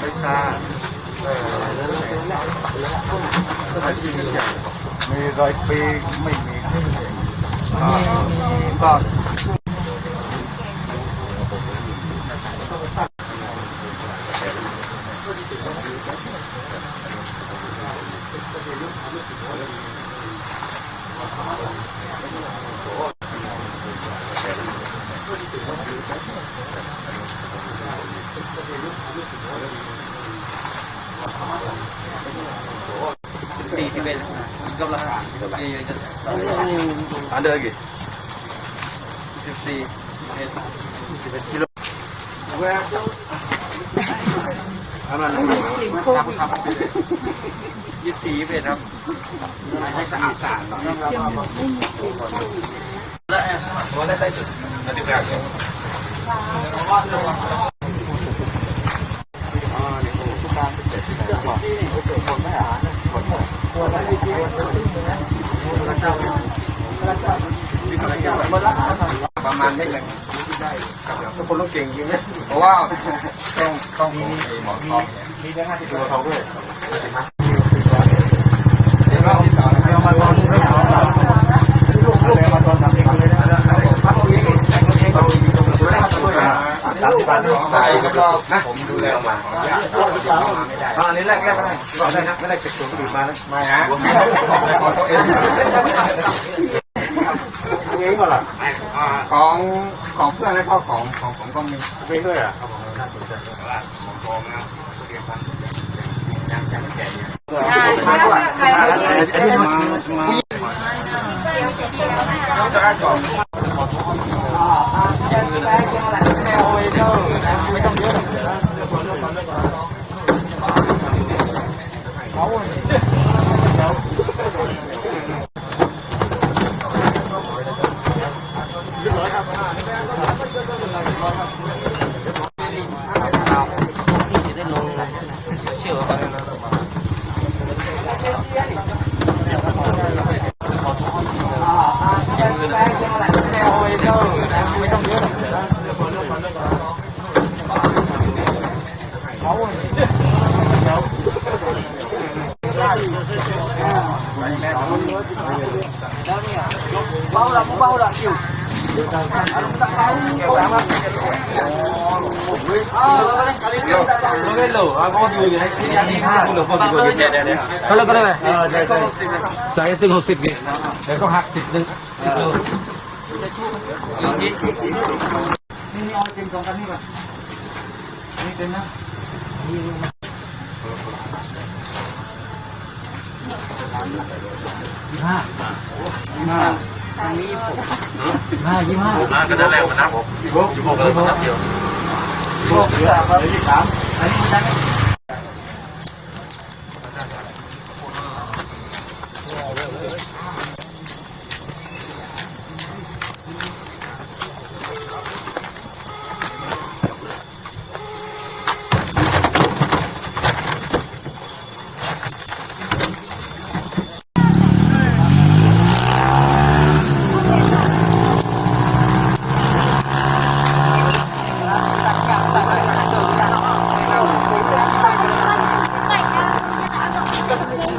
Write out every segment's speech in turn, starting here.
ไปชาเออสถานที่ใหญ่มีรอยปีไม่มีอ่าก็ สี่สิบเอ็ดกำลังสี่จะ อันเดอร์กี่ สิบสี่เอ็ด สิบเอ็ดกิโลอันนั้น ยี่สิบสี่ยี่สิบเอ็ดครับ ให้สะอาดสะอาดหน่อย และแอร์ ตัวได้ได้จุดนั่นที่แรกเนี่ยอ่า ป็นเจ็ดสิบแปดบอกคนไม่อ่านคนไม่คนไม่ไม่ดีประมาณนี้เลยทุกคนต้องเก่งจริงนะเพราะว่าต้องต้องมีหมอทองมีได้ห้าสิบตัวเขาด้วยเดี๋ยวรอบที่สองนะครับเอามาตอนนี้ไม่เอาลูกลูกมาตอนทำเองเลยนะพักเองเองเองเราดีตรงนี้ด้ครับตัดตัดใส่แล้วก็ผมดูแลมา อ่านี่แรกแรกไม่ได้ก่อนได้นะไม่ได้เก็บตัวคนอื่นมานะไม่ฮะขอตัวเองเองก่อนล่ะของของเพื่อนแล้วก็ของของผมก็มีไม่ด้วยอะอันนี้มาจะได้ก่อนก็แล้วก็ได้ไหมเอ bao là bao là kiểu อใช่ใช่ ใส่ตึงหกสิบนี่เดี๋ยวก็หักสิบหนึ่งสิบโล นี่เอาจริงสองกันนี่ป่ะนี่เป็นนะ ยี่ห้ายี่ห้า ห้ายี่ห้าอ่าก็ได้แล้วนะผมอยู่บกอยู่บกเลยครับเดียวพวกที่สามครับที่สามอันนี้มัน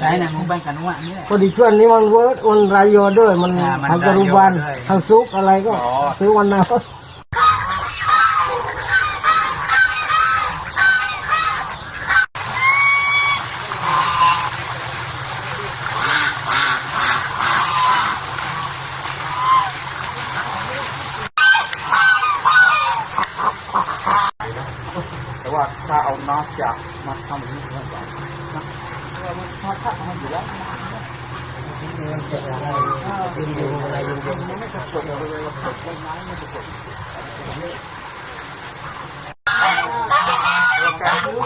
ใช่นะมึงแบ่งกันว่านี่แหละ พอดีช่วงนี้มันเวิร์ดวันรายโยด้วย มันอ่ามันทางกรุบันรายโยด้วยทางซุกอะไรก็ซื้อวันนั้นแต่ว่าถ้าเอาน้ำจากมาทำอย่างนี้ก็ masak alhamdulillah Terima.